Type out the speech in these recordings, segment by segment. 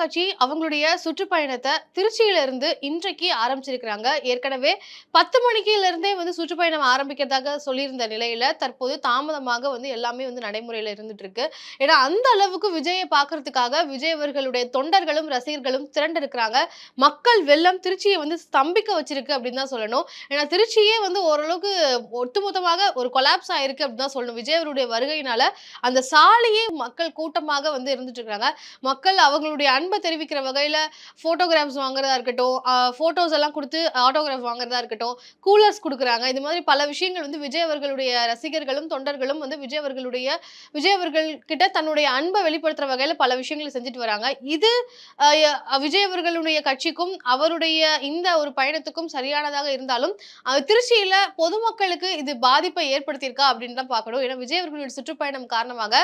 கட்சி அவங்களுடைய சுற்றுப்பயணத்தை திருச்சியில இருந்து இன்றைக்கு ஆரம்பிச்சிருக்கிறாங்க. ஏற்கனவே பத்து மணிக்கிலிருந்தே வந்து சுற்றுப்பயணம் ஆரம்பிக்கிறதாக சொல்லியிருந்த நிலையில தற்போது தாமதமாக வந்து எல்லாமே வந்து நடைமுறையில இருந்துட்டு இருக்கு ஏன்னா அந்த அளவுக்கு விஜயை பார்க்கறதுக்காக விஜய் அவர்களுடைய தொண்டர்களும் ரசிகர்களும் திரண்டு இருக்கிறாங்க மக்கள் வெள்ளம் திருச்சியை வந்து ஸ்தம்பிக்க வச்சிருக்கு அப்படின்னு தான் சொல்லணும். ஏன்னா திருச்சியே வந்து ஓரளவுக்கு ஒட்டுமொத்தமாக ஒரு கொலாப்ஸ் ஆயிருக்கு அப்படின்னு தான் சொல்லணும். விஜய் அவருடைய வருகையினால அந்த சாலையே மக்கள் கூட்டமாக வந்து இருந்துட்டு இருக்காங்க மக்கள் அவங்களுடைய அன்பை தெரிவிக்கிற வகையில் ஃபோட்டோகிராஃப்ஸ் வாங்குறதா இருக்கட்டும் ஃபோட்டோஸ் எல்லாம் கொடுத்து ஆட்டோகிராஃப் வாங்குறதா இருக்கட்டும் கூலர்ஸ் கொடுக்குறாங்க. இது மாதிரி பல விஷயங்கள் வந்து விஜய் அவர்களுடைய ரசிகர்களும் தொண்டர்களும் வந்து விஜய் அவர்களுடைய விஜய் அவர்கள் கிட்ட தன்னுடைய அன்பை வெளிப்படுத்துற வகையில் பல விஷயங்களை செஞ்சுட்டு வராங்க. இது விஜய் அவர்களுடைய கட்சிக்கும் அவருடைய இந்த ஒரு பயணத்துக்கும் சரியானதாக இருந்தாலும் திருச்சியில் பொதுமக்களுக்கு இது பாதிப்பை ஏற்படுத்தியிருக்கா அப்படின்னு தான் பார்க்கணும். ஏன்னா விஜய் அவர்களுடைய சுற்றுப்பயணம் காரணமாக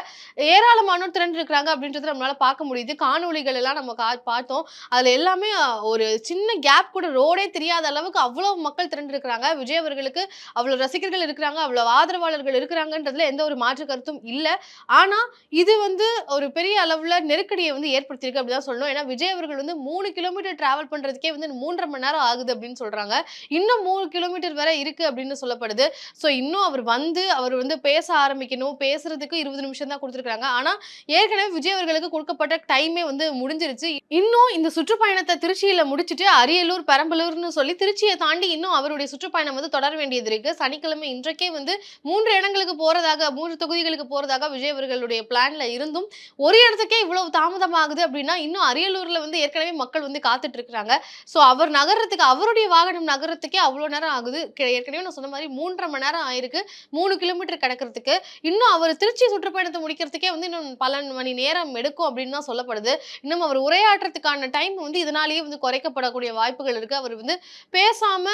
ஏராளமானோர் திரண்டு இருக்கிறாங்க அப்படின்றத நம்மளால பார்க்க முடியுது. காணொளிகள் எல்லாம் நம்ம கா- பார்த்தோம். அதில் எல்லாமே ஒரு சின்ன கேப் கூட ரோடே தெரியாத அளவுக்கு அவ்வளோ மக்கள் திரண்டு இருக்கிறாங்க விஜய் அவர்களுக்கு அவ்வளோ ரசிகர்கள் இருக்கிறாங்க அவ்வளோ ஆதரவாளர்கள் இருக்கிறாங்கன்றதுல எந்த ஒரு மாற்று கருத்தும் இல்லை. ஆனால் இது வந்து ஒரு பெரிய அளவில் நெருக்கடியை வந்து ஏற்படுத்தியிருக்கு அப்படிதான் சொல்லணும். ஏன்னா விஜய் அவர்கள் வந்து மூணு கிலோமீட்டர் டிராவல் பண்ணுறதுக்கே வந்து மூன்றரை மணி நேரம் ஆகுது அப்படின்னு சொல்றாங்க. இன்னும் மூணு கிலோமீட்டர் வரை இருக்கு அப்படின்னு சொல்லப்படுது. ஸோ இன்னும் அவர் வந்து அவர் வந்து பேச ஆரம்பிக்கணும். பேசுறதுக்கு இருபது நிமிஷம் தான் கொடுத்துருக்காங்க ஆனால் ஏற்கனவே விஜய் அவர்களுக்கு கொடுக்கப்பட்ட டைமே வந்து முடிஞ்சிருச்சு. இன்னும் இந்த சுற்றுப்பயணத்தை திருச்சியில முடிச்சிட்டு அரியலூர் பெரம்பலூர்னு சொல்லி திருச்சியை தாண்டி இன்னும் அவருடைய சுற்றுப்பயணம் வந்து தொடர வேண்டியது இருக்கு. சனிக்கிழமை இன்றைக்கே வந்து மூன்று இடங்களுக்கு போறதாக மூன்று தொகுதிகளுக்கு போறதாக விஜய் அவர்களுடைய பிளான்ல இருந்தும் ஒரு இடத்துக்கே இவ்வளவு தாமதமாகுது அப்படின்னா இன்னும் அரியலூர்ல வந்து ஏற்கனவே மக்கள் வந்து காத்துட்டு இருக்கிறாங்க ஸோ அவர் நகரத்துக்கு அவருடைய வாகனம் நகரத்துக்கே அவ்வளோ நேரம் ஆகுது. ஏற்கனவே நான் சொன்ன மாதிரி மூன்றரை மணி நேரம் ஆயிருக்கு. மூணு கிலோமீட்டர் கிடக்கிறதுக்கு. இன்னும் அவர் திருச்சி சுற்றுப்பயணத்தை முடிக்கிறதுக்கே வந்து இன்னும் பல மணி நேரம் எடுக்கும் அப்படின்னு தான் சொல்லப்படுது. இன்னும் அவர் உரையாற்றுறதுக்கான டைம் வந்து இதனாலேயே வந்து குறைக்கப்படக்கூடிய வாய்ப்புகள் இருக்கு. அவர் வந்து பேசாம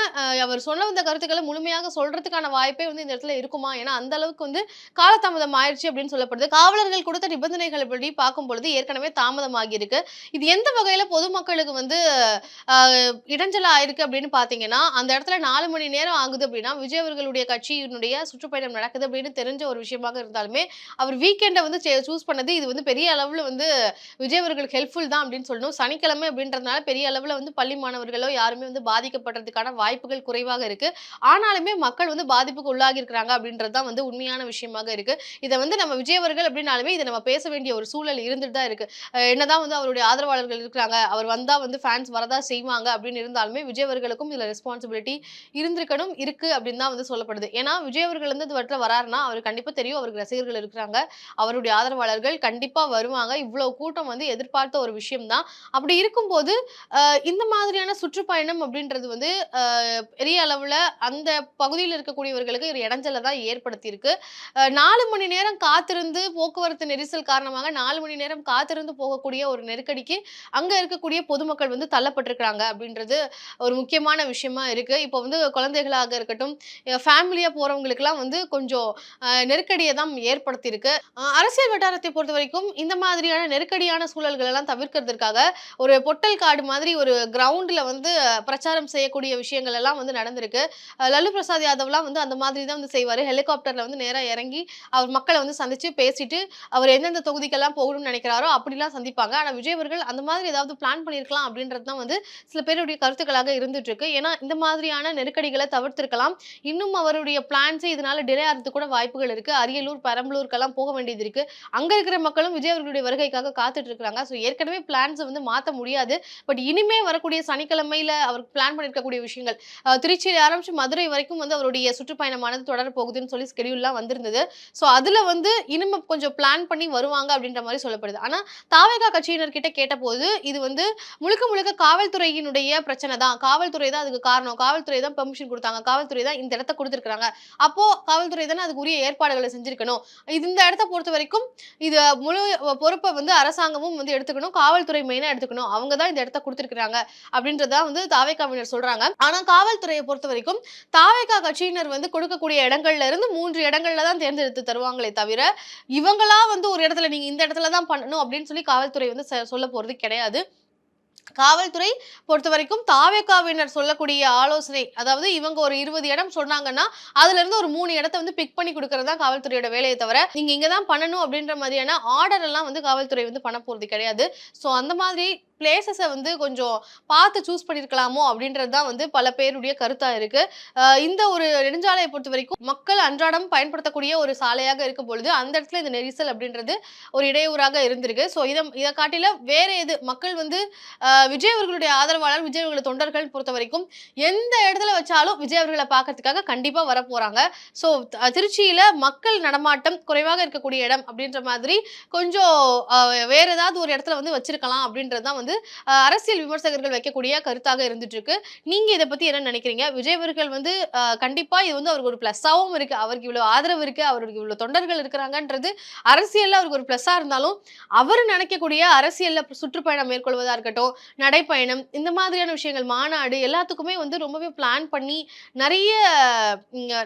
அவர் சொல்ல வந்த கருத்துக்களை முழுமையாக சொல்றதுக்கான வாய்ப்பே வந்து இந்த இடத்துல இருக்குமா? ஏன்னா அந்த அளவுக்கு வந்து காலதாமதம் ஆயிடுச்சு அப்படின்னு சொல்லப்படுது. காவலர்கள் கொடுத்த நிபந்தனைகள் படி பார்க்கும் பொழுது ஏற்கனவே தாமதமாகி இருக்கு இது எந்த வகையில பொதுமக்களுக்கு வந்து இடைஞ்சலா ஆயிருக்கு அப்படின்னு பாத்தீங்கன்னா அந்த இடத்துல நாலு மணி நேரம் ஆகுது அப்படின்னா விஜய் அவர்களுடைய கட்சியினுடைய சுற்றுப்பயணம் நடக்குது அப்படின்னு தெரிஞ்ச ஒரு விஷயமாக இருந்தாலுமே அவர் வீக்கெண்டை வந்து சூஸ் பண்ணது இது வந்து பெரிய அளவில் வந்து விஜய் அவர்களுக்கு ஹெல்ப்ஃபுல் தான் அப்படின்னு சொல்லணும். சனிக்கிழமை அப்படின்றதுனால பெரிய அளவில் வந்து பள்ளி மாணவர்களோ யாருமே வந்து பாதிக்கப்படுறதுக்கான வாய்ப்புகள் குறைவாக இருக்கு. ஆனாலுமே மக்கள் வந்து பாதிப்புக்கு உள்ளாகி இருக்கிறாங்க அப்படின்றது தான் வந்து உண்மையான விஷயமாக இருக்கு. இதை வந்து நம்ம விஜய் அவர்கள் அப்படின்னாலுமே இதை நம்ம பேச வேண்டிய ஒரு சூழல் இருந்துட்டு தான் இருக்கு. என்னதான் வந்து அவருடைய ஆதரவாளர்கள் இருக்கிறாங்க அவர் வந்தா வந்து ஃபேன்ஸ் வரதா செய்வாங்க அப்படின்னு இருந்தாலுமே விஜய் அவர்களுக்கும் இதுல ரெஸ்பான்சிபிலிட்டி இருந்திருக்கணும் இருக்கு அப்படின்னு தான் வந்து சொல்லப்படுது. ஏன்னா விஜயவர்கள் வந்து இது வட்டில் வராருன்னா அவர் கண்டிப்பா தெரியும் அவருக்கு ரசிகர்கள் இருக்கிறாங்க அவருடைய ஆதரவாளர்கள் கண்டிப்பா வருவாங்க. இவ்வளவு கூட்டம் வந்து எதிர்பார்த்த ஒரு விஷயம் தான் அப்படி இருக்கும்போது இந்த மாதிரியான சுற்றுப்பயணம் அப்படின்றது வந்து பெரிய அளவில் அந்த பகுதியில் இருக்கக்கூடியவர்களுக்கு ஒரு இடைஞ்சலை தான் ஏற்படுத்தியிருக்கு. நாலு மணி நேரம் காத்திருந்து போக்குவரத்து நெரிசல் காரணமாக நாலு மணி நேரம் காத்திருந்து போகக்கூடிய ஒரு நெருக்கடிக்கு அங்கே இருக்கக்கூடிய பொதுமக்கள் வந்து தள்ளப்பட்டிருக்கிறாங்க அப்படின்றது ஒரு முக்கியமான விஷயமா இருக்கு. இப்போ வந்து குழந்தைகளாக இருக்கட்டும் ஃபேமிலியாக போகிறவங்களுக்குலாம் வந்து கொஞ்சம் நெருக்கடியை தான் ஏற்படுத்தியிருக்கு. அரசியல் வட்டாரத்தை பொறுத்த வரைக்கும் இந்த மாதிரியான நெருக்கடியான சூழல்கள் எல்லாம் தவிர்க்கிறதுக்காக ஒரு பொட்டல் காடு மாதிரி ஒரு கிரவுண்ட்ல வந்து பிரச்சாரம் செய்யக்கூடிய விஷயங்கள் எல்லாம் வந்து நடந்திருக்கு. லல்லு பிரசாத் யாதவ்லாம் வந்து அந்த மாதிரி தான் வந்து செய்வார். ஹெலிகாப்டர்ல வந்து நேராக இறங்கி அவர் மக்களை வந்து சந்திச்சு பேசிட்டு அவர் எந்தெந்த தொகுதிக்கெல்லாம் போகணும்னு நினைக்கிறாரோ அப்படிலாம் சந்திப்பாங்க. ஆனால் விஜய் அவர்கள் அந்த மாதிரி ஏதாவது பிளான் பண்ணியிருக்கலாம் அப்படின்றது தான் வந்து சில பேருடைய கருத்துக்களாக இருந்துட்டு இருக்கு ஏன்னா இந்த மாதிரியான நெருக்கடிகளை தவிர்த்திருக்கலாம். இன்னும் அவருடைய பிளான்ஸே இதனால டிலே ஆகிறது கூட வாய்ப்புகள் இருக்கு. அரியலூர் பெரம்பலூருக்கெல்லாம் போக வேண்டியது இருக்கு. அங்க இருக்கிற மக்களும் விஜய் அவர்களுடைய வருகைக்காக காத்துட்டு இருக்காங்க ஸோ ஏற்கனவே பிளான்ஸை வந்து மாற்ற முடியாது. பட் இனிமே வரக்கூடிய சனிக்கிழமையில அவர் பிளான் பண்ணியிருக்கக்கூடிய விஷயங்கள். திருச்சியில் ஆரம்பிச்சு மதுரை வரைக்கும் வந்து அவருடைய சுற்றுப்பயணமானது தொடர போகுதுன்னு சொல்லி ஸ்கெடியூல்லாம் வந்திருந்தது. ஸோ அதில் வந்து இனிமே கொஞ்சம் பிளான் பண்ணி வருவாங்க அப்படின்ற மாதிரி சொல்லப்படுது. ஆனால் தாவேகா கட்சியினர் கிட்ட கேட்டபோது இது வந்து முழுக்க முழுக்க காவல்துறையினுடைய பிரச்சனை தான். காவல்துறை தான் அதுக்கு காரணம். காவல்துறை தான் பெர்மிஷன் கொடுத்தாங்க. காவல்துறை தான் இந்த இடத்த கொடுத்துருக்காங்க அப்போ காவல்துறை தானே அதுக்கு உரிய ஏற்பாடுகளை செஞ்சிருக்கணும். இது இந்த இடத்த பொறுத்த வரைக்கும் இது முழு பொறுப்பை வந்து அரசாங்கமும் வந்து எடுத்துக்கணும். காவல்துறை மெயினா எடுத்துக்கணும். அவங்க தான் இந்த இடத்த கொடுத்துருக்காங்க அப்படின்றத வந்து தாவேக்காவினர் சொல்றாங்க. ஆனா காவல்துறையை பொறுத்த வரைக்கும் தாவேக்கா கட்சியினர் வந்து கொடுக்கக்கூடிய இடங்கள்ல இருந்து மூன்று இடங்கள்ல தான் தேர்ந்தெடுத்து தருவாங்களே தவிர இவங்களா வந்து ஒரு இடத்துல நீங்க இந்த இடத்துல தான் பண்ணணும் அப்படின்னு சொல்லி காவல்துறை வந்து சொல்ல போறது கிடையாது. காவல்துறை பொறுத்த வரைக்கும் தாவேக்காவினர் சொல்லக்கூடிய ஆலோசனை அதாவது இவங்க ஒரு இருபது இடம் சொன்னாங்கன்னா அதுல இருந்து ஒரு மூணு இடத்த வந்து பிக் பண்ணி கொடுக்கறது தான் காவல்துறையோட வேலையை தவிர நீங்க இங்கதான் பண்ணணும் அப்படின்ற மாதிரியான ஆர்டர் எல்லாம் வந்து காவல்துறை வந்து பண்ண போறது கிடையாது. ஸோ அந்த மாதிரி பிளேசஸை வந்து கொஞ்சம் பார்த்து சூஸ் பண்ணியிருக்கலாமோ அப்படின்றது தான் வந்து பல பேருடைய கருத்தாக இருக்குது இந்த ஒரு நெடுஞ்சாலையை பொறுத்த வரைக்கும் மக்கள் அன்றாடம் பயன்படுத்தக்கூடிய ஒரு சாலையாக இருக்கும் பொழுது அந்த இடத்துல இந்த நெரிசல் அப்படின்றது ஒரு இடையூறாக இருந்திருக்கு. ஸோ இதை இதை காட்டில வேற எது மக்கள் வந்து விஜய் அவர்களுடைய ஆதரவாளர் விஜய் அவர்களுடைய தொண்டர்கள் பொறுத்த வரைக்கும் எந்த இடத்துல வச்சாலும் விஜய் அவர்களை பார்க்கறதுக்காக கண்டிப்பாக வர ஸோ திருச்சியில் மக்கள் நடமாட்டம் குறைவாக இருக்கக்கூடிய இடம் அப்படின்ற மாதிரி கொஞ்சம் வேற ஏதாவது ஒரு இடத்துல வந்து வச்சிருக்கலாம் அப்படின்றது தான் வந்து அரசியல் விமர்சகர்கள் வைக்கக்கூடிய கருத்தாக இருந்துட்டு இருக்கு நீங்க இதை பத்தி என்ன நினைக்கிறீங்க? விஜய் அவர்கள் வந்து கண்டிப்பா இது வந்து அவருக்கு ஒரு பிளஸ்ஸாவும் இருக்கு. அவருக்கு இவ்வளவு ஆதரவு இருக்கு. அவருக்கு இவ்வளவு தொண்டர்கள் இருக்கிறாங்கன்றது அரசியல்ல அவருக்கு ஒரு பிளஸ்ஸா இருந்தாலும் அவர் நினைக்கக்கூடிய அரசியல்ல சுற்றுப்பயணம் மேற்கொள்வதா இருக்கட்டும் நடைப்பயணம் இந்த மாதிரியான விஷயங்கள் மாநாடு எல்லாத்துக்குமே வந்து ரொம்பவே பிளான் பண்ணி நிறைய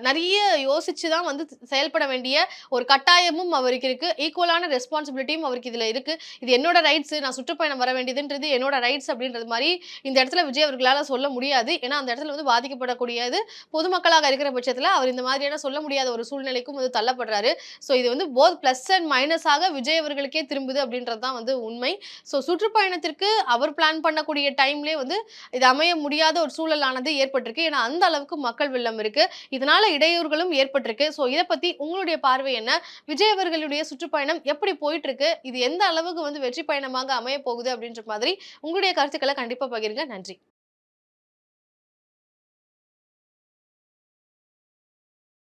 நிறைய யோசிச்சு தான் வந்து செயல்பட வேண்டிய ஒரு கட்டாயமும் அவருக்கு இருக்கு. ஈக்குவலான ரெஸ்பான்சிபிலிட்டியும் அவருக்கு இதுல இருக்கு. இது என்னோட ரைட்ஸ் நான் சுற்றுப்பயணம் வர அப்படின்றது என்னோட ரைட்ஸ் அப்படின்றது மாதிரி இந்த இடத்துல விஜய் அவர்களால் சொல்ல முடியாது. ஏன்னா அந்த இடத்துல வந்து பாதிக்கப்படக்கூடியது பொதுமக்களாக இருக்கிற பட்சத்தில் அவர் இந்த மாதிரியான சொல்ல முடியாத ஒரு சூழ்நிலைக்கும் வந்து தள்ளப்படுறாரு. ஸோ இது வந்து போத் பிளஸ் அண்ட் மைனஸாக விஜய் அவர்களுக்கே திரும்புது அப்படின்றது தான் வந்து உண்மை. ஸோ சுற்றுப்பயணத்திற்கு அவர் பிளான் பண்ணக்கூடிய டைம்லே வந்து இது அமைய முடியாத ஒரு சூழலானது ஏற்பட்டிருக்கு. ஏன்னா அந்த அளவுக்கு மக்கள் வெள்ளம் இருக்கு. இதனால இடையூறுகளும் ஏற்பட்டிருக்கு. ஸோ இதை பற்றி உங்களுடைய பார்வை என்ன? விஜய் அவர்களுடைய சுற்றுப்பயணம் எப்படி போயிட்டு இருக்கு? இது எந்த அளவுக்கு வந்து வெற்றி பயணமாக அமைய போகுது அப்படின்ற மாதிரி உங்களுடைய கருத்துக்களை கண்டிப்பா பகிருங்க. நன்றி.